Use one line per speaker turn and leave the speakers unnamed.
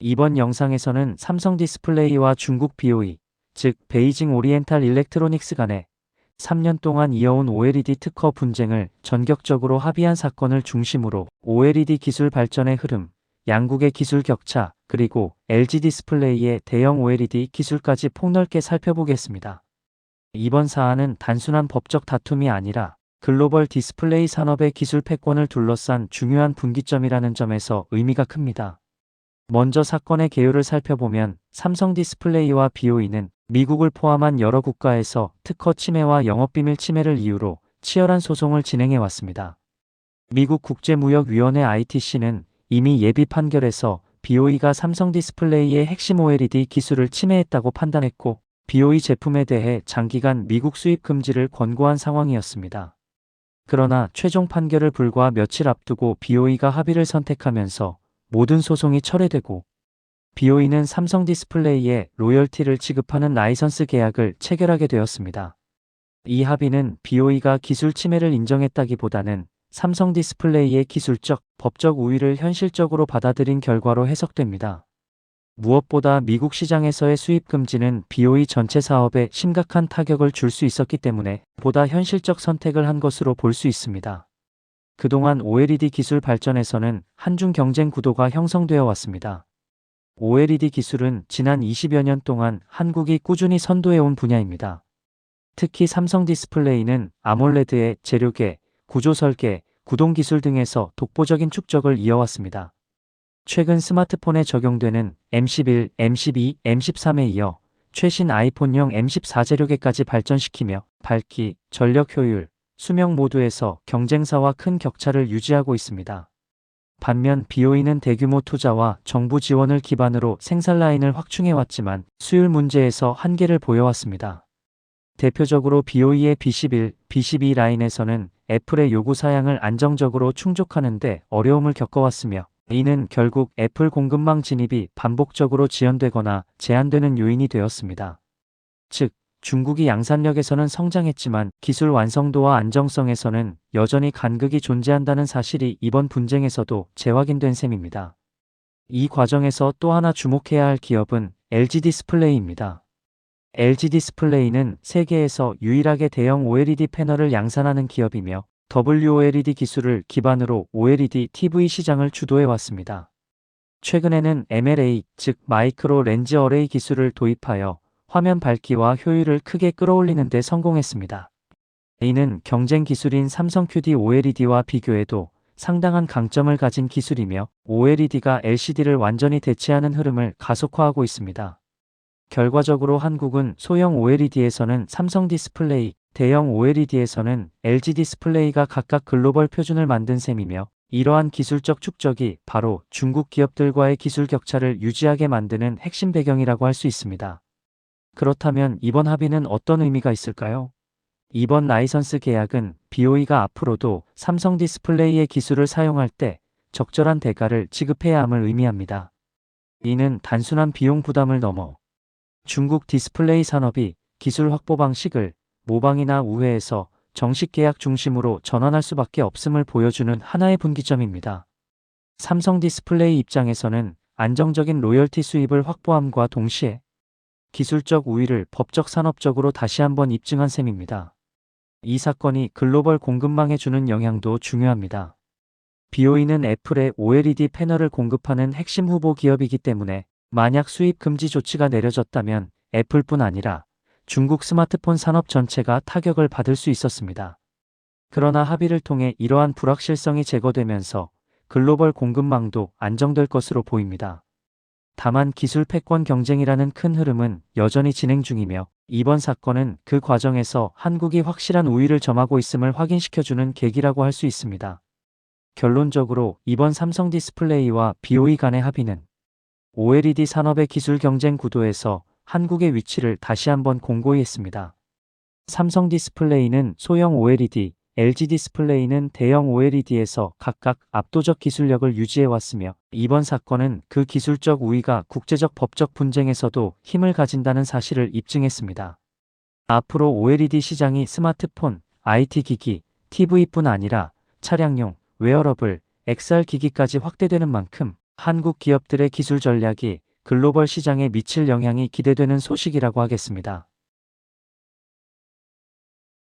이번 영상에서는 삼성 디스플레이와 중국 BOE, 즉 베이징 오리엔탈 일렉트로닉스 간의 3년 동안 이어온 OLED 특허 분쟁을 전격적으로 합의한 사건을 중심으로 OLED 기술 발전의 흐름, 양국의 기술 격차, 그리고 LG 디스플레이의 대형 OLED 기술까지 폭넓게 살펴보겠습니다. 이번 사안은 단순한 법적 다툼이 아니라 글로벌 디스플레이 산업의 기술 패권을 둘러싼 중요한 분기점이라는 점에서 의미가 큽니다. 먼저 사건의 개요를 살펴보면 삼성 디스플레이와 BOE는 미국을 포함한 여러 국가에서 특허 침해와 영업비밀 침해를 이유로 치열한 소송을 진행해 왔습니다. 미국 국제무역위원회 ITC는 이미 예비 판결에서 BOE가 삼성 디스플레이의 핵심 OLED 기술을 침해했다고 판단했고 BOE 제품에 대해 장기간 미국 수입 금지를 권고한 상황이었습니다. 그러나 최종 판결을 불과 며칠 앞두고 BOE가 합의를 선택하면서 모든 소송이 철회되고 BOE는 삼성 디스플레이에 로열티를 지급하는 라이선스 계약을 체결하게 되었습니다. 이 합의는 BOE가 기술 침해를 인정했다기보다는 삼성 디스플레이의 기술적, 법적 우위를 현실적으로 받아들인 결과로 해석됩니다. 무엇보다 미국 시장에서의 수입 금지는 BOE 전체 사업에 심각한 타격을 줄 수 있었기 때문에 보다 현실적 선택을 한 것으로 볼 수 있습니다. 그동안 OLED 기술 발전에서는 한중 경쟁 구도가 형성되어 왔습니다. OLED 기술은 지난 20여 년 동안 한국이 꾸준히 선도해온 분야입니다. 특히 삼성 디스플레이는 아몰레드의 재료계, 구조 설계, 구동 기술 등에서 독보적인 축적을 이어왔습니다. 최근 스마트폰에 적용되는 M11, M12, M13에 이어 최신 아이폰용 M14 재료계까지 발전시키며 밝기, 전력 효율, 수명 모두에서 경쟁사와 큰 격차를 유지하고 있습니다. 반면 BOE는 대규모 투자와 정부 지원을 기반으로 생산 라인을 확충해왔지만 수율 문제에서 한계를 보여왔습니다. 대표적으로 BOE의 B11, B12 라인에서는 애플의 요구 사양을 안정적으로 충족하는데 어려움을 겪어왔으며 이는 결국 애플 공급망 진입이 반복적으로 지연되거나 제한되는 요인이 되었습니다. 즉, 중국이 양산력에서는 성장했지만 기술 완성도와 안정성에서는 여전히 간극이 존재한다는 사실이 이번 분쟁에서도 재확인된 셈입니다. 이 과정에서 또 하나 주목해야 할 기업은 LG 디스플레이입니다. LG 디스플레이는 세계에서 유일하게 대형 OLED 패널을 양산하는 기업이며 WOLED 기술을 기반으로 OLED TV 시장을 주도해 왔습니다. 최근에는 MLA, 즉 마이크로 렌즈 어레이 기술을 도입하여 화면 밝기와 효율을 크게 끌어올리는 데 성공했습니다. 이는 경쟁 기술인 삼성 QD OLED와 비교해도 상당한 강점을 가진 기술이며 OLED가 LCD를 완전히 대체하는 흐름을 가속화하고 있습니다. 결과적으로 한국은 소형 OLED에서는 삼성 디스플레이, 대형 OLED에서는 LG 디스플레이가 각각 글로벌 표준을 만든 셈이며 이러한 기술적 축적이 바로 중국 기업들과의 기술 격차를 유지하게 만드는 핵심 배경이라고 할 수 있습니다. 그렇다면 이번 합의는 어떤 의미가 있을까요? 이번 라이선스 계약은 BOE가 앞으로도 삼성 디스플레이의 기술을 사용할 때 적절한 대가를 지급해야 함을 의미합니다. 이는 단순한 비용 부담을 넘어 중국 디스플레이 산업이 기술 확보 방식을 모방이나 우회해서 정식 계약 중심으로 전환할 수밖에 없음을 보여주는 하나의 분기점입니다. 삼성 디스플레이 입장에서는 안정적인 로열티 수입을 확보함과 동시에 기술적 우위를 법적 산업적으로 다시 한번 입증한 셈입니다. 이 사건이 글로벌 공급망에 주는 영향도 중요합니다. BOE는 애플의 OLED 패널을 공급하는 핵심 후보 기업이기 때문에 만약 수입 금지 조치가 내려졌다면 애플뿐 아니라 중국 스마트폰 산업 전체가 타격을 받을 수 있었습니다. 그러나 합의를 통해 이러한 불확실성이 제거되면서 글로벌 공급망도 안정될 것으로 보입니다. 다만 기술 패권 경쟁이라는 큰 흐름은 여전히 진행 중이며 이번 사건은 그 과정에서 한국이 확실한 우위를 점하고 있음을 확인시켜주는 계기라고 할 수 있습니다. 결론적으로 이번 삼성 디스플레이와 BOE 간의 합의는 OLED 산업의 기술 경쟁 구도에서 한국의 위치를 다시 한번 공고히 했습니다. 삼성 디스플레이는 소형 OLED, LG 디스플레이는 대형 OLED에서 각각 압도적 기술력을 유지해왔으며 이번 사건은 그 기술적 우위가 국제적 법적 분쟁에서도 힘을 가진다는 사실을 입증했습니다. 앞으로 OLED 시장이 스마트폰, IT 기기, TV뿐 아니라 차량용, 웨어러블, XR 기기까지 확대되는 만큼 한국 기업들의 기술 전략이 글로벌 시장에 미칠 영향이 기대되는 소식이라고 하겠습니다.